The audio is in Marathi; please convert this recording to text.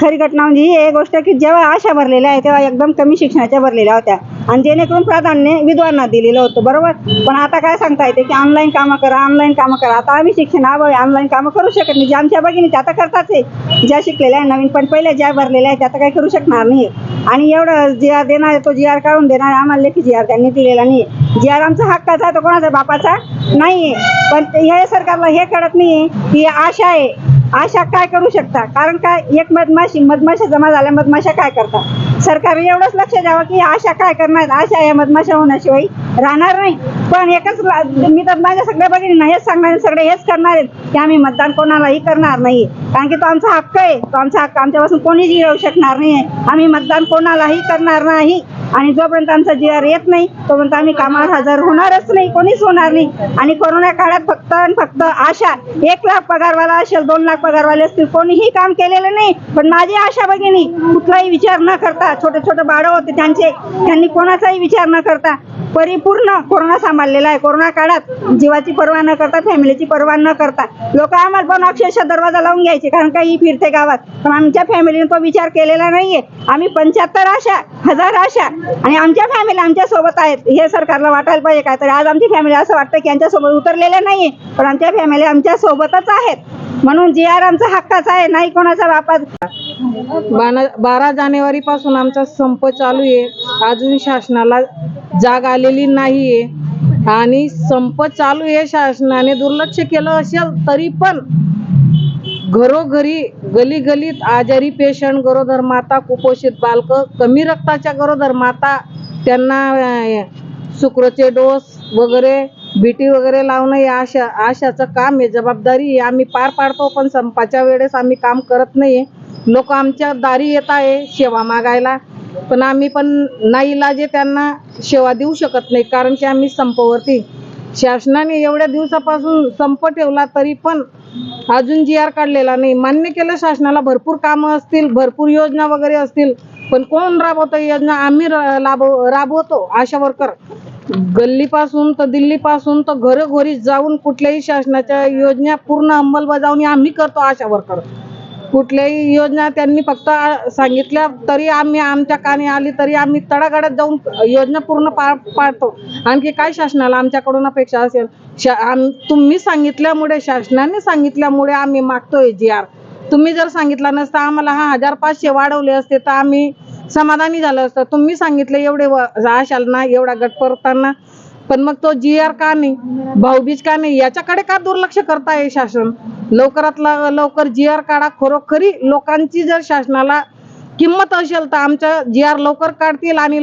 खरी घटना म्हणजे ही एक गोष्ट की जेव्हा आशा भरलेल्या आहे तेव्हा एकदम कमी शिक्षणाच्या भरलेल्या होत्या. आणि जेणेकरून प्राधान्य विद्वांना दिलेलं होतं बरोबर? पण आता काय सांगता येते की ऑनलाईन कामं करा ऑनलाईन कामं करा. आता आम्ही शिक्षण अभावी ऑनलाईन कामं करू शकत नाही. जे आमच्या भगिनी त्या आता करताच आहे ज्या शिकलेल्या आहे नवीन पण पहिले ज्या भरलेल्या आहेत त्या आता काही करू शकणार नाही. आणि एवढं जी आर देणार आहे, तो जी आर काढून देणार आहे. आम्हाला लेखी जी आर त्यांनी दिलेला नाही. जी आर आमचा हक्काचा आहे तो कोणाचा? बापाचा नाही आहे पण हे सरकारला हे कळत नाही की आशा आहे आशा काय करू शकता? कारण काय एक मधमाशी मधमाशा जमा झाल्या मधमाशा काय करतात? सरकार एवढंच लक्ष द्यावं की आशा काय करणार? आशा या मधमाशा होण्याशिवाय राहणार नाही. पण एकच मी तर माझ्या सगळ्या भगिनींना हेच सांगणार सगळे हेच करणार आहेत की आम्ही मतदान कोणालाही करणार नाही. कारण की तो आमचा हक्क आहे. तो आमचा हक्क आमच्यापासून कोणीच येऊ शकणार नाही. आम्ही मतदान कोणालाही करणार नाही. आणि जोपर्यंत आमचा जी आर येत नाही तोपर्यंत आम्ही कामावर हजर होणारच नाही. कोणीच होणार नाही. आणि कोरोना काळात फक्त आणि फक्त आशा एक लाख पगारवाला असेल दोन लाख पगारवाले असतील कोणीही काम केलेलं नाही. पण माझी आशा भगिनी कुठलाही विचार न करता छोटे छोटे बाळं होते त्यांचे त्यांनी कोणाचाही विचार न करता परिपूर्ण कोरोना सांभाळलेला आहे. कोरोना काळात जीवाची पर्वा न करता फॅमिलीची पर्वा न करता लोक आम्हाला पण अक्षरशः दरवाजा लावून घ्यायचे कारण काही फिरते गावात. पण आमच्या फॅमिलीने तो विचार केलेला नाहीये. आम्ही पंच्याहत्तर आशा हजार आशा आणि आमच्या फॅमिली आमच्यासोबत आहेत. हे सरकारला वाटायला पाहिजे. काय तर आज आमची फॅमिली असं वाटतं की यांच्यासोबत उतरलेल्या नाहीये पण आमच्या फॅमिली आमच्या सोबतच आहेत. म्हणून जी आर आमचा हक्काच आहे नाही कोणाचा बापाचा बारा बारा जानेवारी पासून आमचा संप चालू आहे. अजून शासनाला जाग आलेली नाहीये. आणि संप चालू आहे शासनाने दुर्लक्ष केलं असेल तरी पण घरोघरी गली गलीत आजारी पेशंट गरोदर माता कुपोषित बालक कमी रक्ताच्या गरोदर माता त्यांना शुक्रचे डोस वगैरे बीटी वगैरे लावणं या आशा आशाचं काम आहे जबाबदारी आहे. आम्ही पार पाडतो पण संपाच्या वेळेस आम्ही काम करत नाही लोक आमच्या दारी येत आहे सेवा मागायला. पण आम्ही पण नाईलाजे त्यांना सेवा देऊ शकत नाही. कारण की आम्ही संपवरती. शासनाने एवढ्या दिवसापासून संप ठेवला तरी पण अजून जी आर काढलेला नाही. मान्य केलं शासनाला भरपूर कामं असतील भरपूर योजना वगैरे असतील. पण कोण राबवतं योजना? आम्ही राबव राबवतो. आशा वर्कर. गल्लीपासून तर दिल्लीपासून तर घरोघरी जाऊन कुठल्याही शासनाच्या योजना पूर्ण अंमलबजावणी आम्ही करतो आशा वर्कर कुठल्याही योजना त्यांनी फक्त सांगितल्या तरी आम्ही आमच्या कानी आली तरी आम्ही तडागडात जाऊन योजना पूर्ण पा पाडतो. आणखी काय शासनाला आमच्याकडून अपेक्षा असेल? शा आम तुम्ही सांगितल्यामुळे शासनाने सांगितल्यामुळे आम्ही मागतोय जी आर. तुम्ही जर सांगितलं नसतं आम्हाला हा हजार पाचशे वाढवले असते तर आम्ही समाधानी झालं असतं. तुम्ही सांगितलं एवढे राहशाल ना एवढा गट परताना पण मग तो जी आर का नाही भाऊबीज का नाही याच्याकडे का दुर्लक्ष करताय शासन? लवकरात लवकर जी आर काढा. खरोखरी लोकांची जर शासनाला किंमत असेल तर आमच्या जी आर लवकर काढतील आणि